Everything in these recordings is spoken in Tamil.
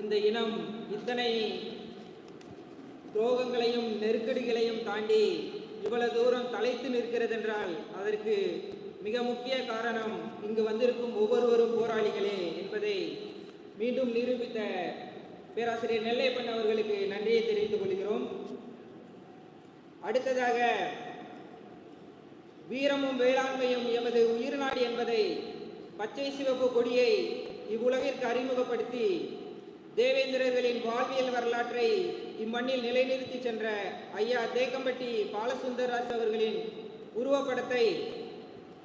இந்த இனம் இத்தனை துரோகங்களையும் நெருக்கடிகளையும் தாண்டி இவ்வளவு தூரம் தலைத்து நிற்கிறதென்றால் அதற்கு மிக முக்கிய காரணம் இங்கு வந்திருக்கும் ஒவ்வொருவரும் போராளிகளே என்பதை மீண்டும் நிரூபித்த பேராசிரியர் நெல்லைப்பன் அவர்களுக்கு நன்றியை தெரிவித்துக் கொள்கிறோம். அடுத்ததாக வீரமும் வேளாண்மையும் எமது உயிர்நாடு என்பதை பச்சை சிவப்பு கொடியை இவ்வுலகிற்கு அறிமுகப்படுத்தி தேவேந்திரர்களின் வாழ்வியல் வரலாற்றை இம்மண்ணில் நிலைநிறுத்தி சென்ற ஐயா தேக்கம்பட்டி பாலசுந்தரராஜ் அவர்களின் உருவப்படத்தை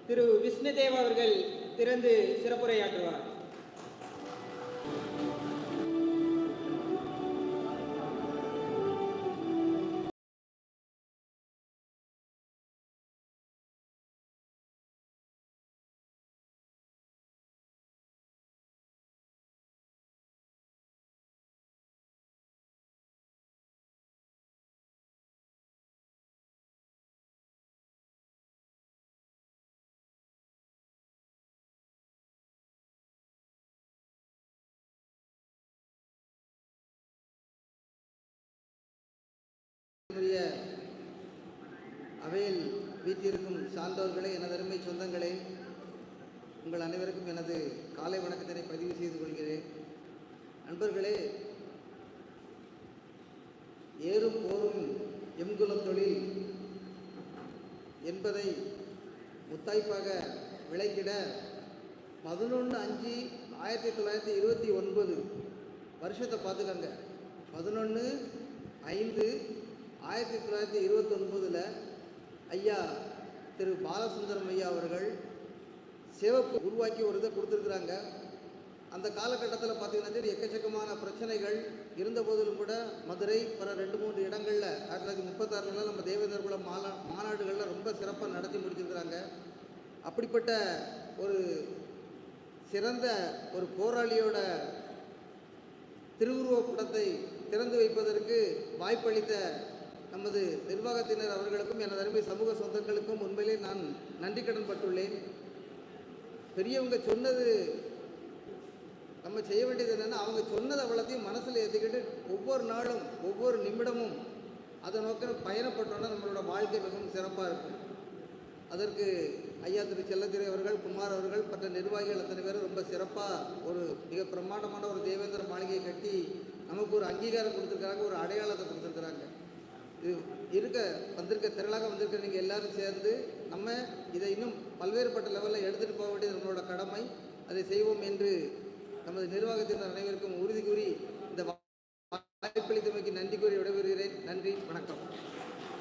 திரு விஷ்ணுதேவ் அவர்கள் திறந்து சிறப்புரையாற்றுவார். உரிய அவையில் வீட்டிற்கும் சார்ந்தோர்களே எனதருமை சொந்தங்களே உங்கள் அனைவருக்கும் எனது காலை வணக்கத்தினை பதிவு செய்து கொள்கிறேன். நண்பர்களே ஏறும் போரும் எம்குல தொழில் என்பதை முத்தாய்ப்பாக விளக்கிட பதினொன்று அஞ்சு ஆயிரத்தி தொள்ளாயிரத்தி இருபத்தி ஒன்பது வருஷத்தை பார்த்துக்கங்க. பதினொன்று ஐந்து ஆயிரத்தி தொள்ளாயிரத்தி இருபத்தொன்பதில் ஐயா திரு பாலசுந்தரம் ஐயா அவர்கள் சிவப்பு உருவாக்கி ஒரு இதை கொடுத்துருக்குறாங்க. அந்த காலகட்டத்தில் பார்த்தீங்கன்னா சரி எக்கச்சக்கமான பிரச்சனைகள் இருந்த போதிலும் கூட மதுரை பிற ரெண்டு மூன்று இடங்களில் ஆயிரத்தி தொள்ளாயிரத்தி முப்பத்தாறுல நம்ம தேவேந்திர குல மாநா மாநாடுகளில் ரொம்ப சிறப்பாக நடத்தி முடிச்சிருக்கிறாங்க. அப்படிப்பட்ட ஒரு சிறந்த ஒரு போராளியோட திருவுருவப் படத்தை திறந்து வைப்பதற்கு வாய்ப்பளித்த நமது நிர்வாகத்தினர் அவர்களுக்கும் எனது அருமை சமூக சொந்தங்களுக்கும் உண்மையிலே நான் நன்றி கடன் பட்டுள்ளேன். பெரியவங்க சொன்னது நம்ம செய்ய வேண்டியது என்னென்னா அவங்க சொன்னது அவ்வளோத்தையும் மனசில் ஏற்றிக்கிட்டு ஒவ்வொரு நாளும் ஒவ்வொரு நிமிடமும் அதை நோக்கி பயணப்பட்டோன்னா நம்மளோட வாழ்க்கை மிகவும் சிறப்பாக இருக்கும். அதற்கு ஐயா திரு செல்லத்திரை அவர்கள் குமார் அவர்கள் மற்ற நிர்வாகிகள் அத்தனை பேரும் ரொம்ப சிறப்பாக ஒரு மிக பிரம்மாண்டமான ஒரு தேவேந்திர மாளிகையை கட்டி நமக்கு ஒரு அங்கீகாரம் கொடுத்துருக்குறாங்க ஒரு அடையாளத்தை கொடுத்துருக்குறாங்க. இருக்க வந்திருக்க திரளாக வந்திருக்க நீங்கள் எல்லாரும் சேர்ந்து நம்ம இதை இன்னும் பல்வேறுபட்ட லெவலில் எடுத்துகிட்டு போக வேண்டியது நம்மளோட கடமை. அதை செய்வோம் என்று நமது நிர்வாகத்தினர் அனைவருக்கும் உறுதி கூறி